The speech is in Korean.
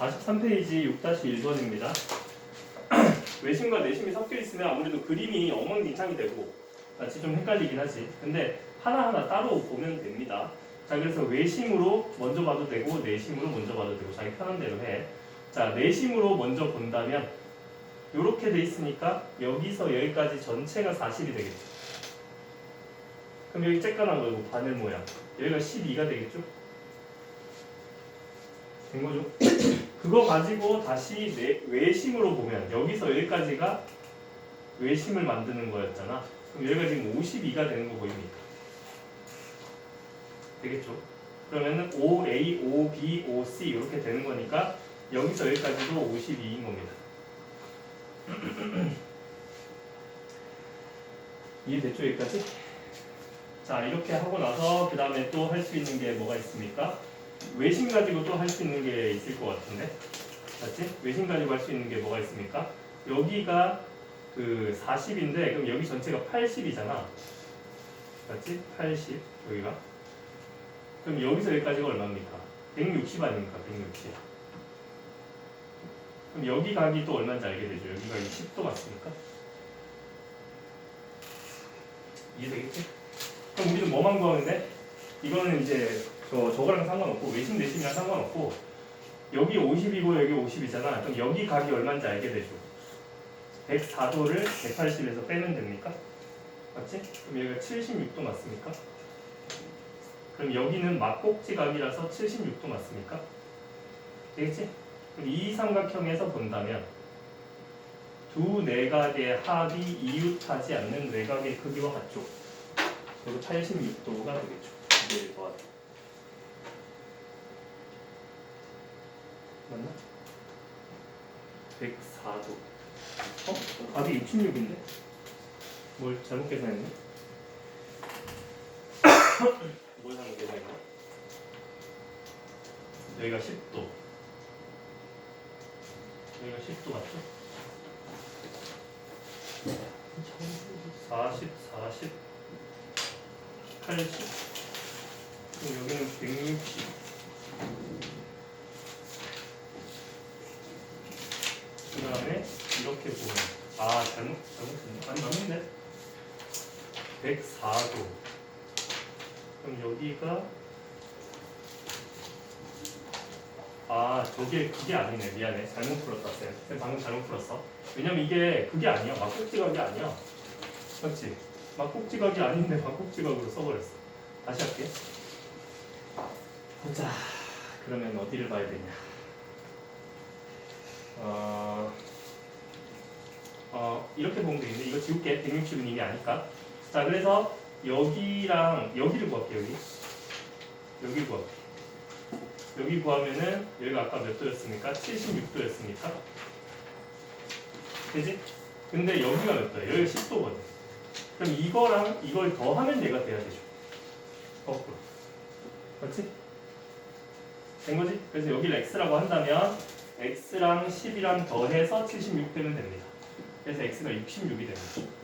43페이지 6-1번입니다. 외심과 내심이 섞여 있으면 아무래도 그림이 엉망진창이 되고 같이 좀 헷갈리긴 하지. 근데 하나하나 따로 보면 됩니다. 자, 그래서 외심으로 먼저 봐도 되고 내심으로 먼저 봐도 되고 자기 편한 대로 해. 자, 내심으로 먼저 본다면 이렇게 돼 있으니까 여기서 여기까지 전체가 40이 되겠죠. 그럼 여기 쬐깐한 거고 바늘 모양. 여기가 12가 되겠죠? 된 거죠? 그거 가지고 다시 내, 외심으로 보면 여기서 여기까지가 외심을 만드는 거였잖아. 그럼 여기가 지금 52가 되는 거 보입니까? 되겠죠? 그러면은 OA, OB, OC 이렇게 되는 거니까 여기서 여기까지도 52인 겁니다. 이해됐죠 여기까지? 자 이렇게 하고 나서 그 다음에 또 할 수 있는 게 뭐가 있습니까? 외심 가지고 또할수 있는 게 있을 것 같은데 맞지? 외심 가지고 할 수 있는 게 뭐가 있습니까? 여기가 그 40인데 그럼 여기 전체가 80이잖아 맞지? 80 여기가 그럼 여기서 여기까지가 얼마입니까? 160 아닙니까? 160 그럼 여기 각이 또 얼마인지 알게 되죠? 여기 각이 10도 맞습니까? 이해되겠지? 그럼 우리는 뭐만 구하면 돼? 이거는 이제 저 저거랑 상관없고 외심 내심이랑 상관없고 여기 50이고 여기 50이잖아. 그럼 여기 각이 얼마인지 알게 되죠. 104도를 180에서 빼면 됩니까? 맞지? 그럼 여기가 76도 맞습니까? 그럼 여기는 막꼭지 각이라서 76도 맞습니까? 되겠지? 그럼 이 삼각형에서 본다면 두 내각의 합이 이웃하지 않는 외곽의 크기와 같죠. 그리고 86도가 되겠죠. 이게 1 맞나? 104도. 어? 답이 66인데? 뭘 잘못 계산했네? 뭘 잘못 계산했나? 여기가 10도. 여기가 10도 맞죠? 40, 40, 80. 그럼 여기는 160. 그 다음에 이렇게 보면 아 잘못 잘못했네. 아니 맞는데? 104도. 그럼 여기가 아 저게 그게 아니네. 미안해. 잘못 풀었다 쌤. 쌤 방금 잘못 풀었어. 왜냐면 이게 그게 아니야. 막꼭지각이 아니야. 맞지? 막꼭지각이 아닌데 막꼭지각으로 써버렸어. 다시 할게. 보자 그러면 어디를 봐야 되냐? 어, 어, 이렇게 보면 되겠네. 이거 지울게. 160은 이게 아니까. 자, 그래서 여기랑 여기를 구할게, 여기. 여기 구할게. 여기 구하면은 여기가 아까 몇 도였습니까? 76도였습니까? 되지? 근데 여기가 몇 도야? 여기가 10도거든. 그럼 이거랑 이걸 더하면 얘가 돼야 되죠. 거꾸로. 맞지? 된 거지? 그래서 여기를 x라고 한다면 x랑 10이랑 더해서 76 되면 됩니다. 그래서 x가 66이 되는 거죠.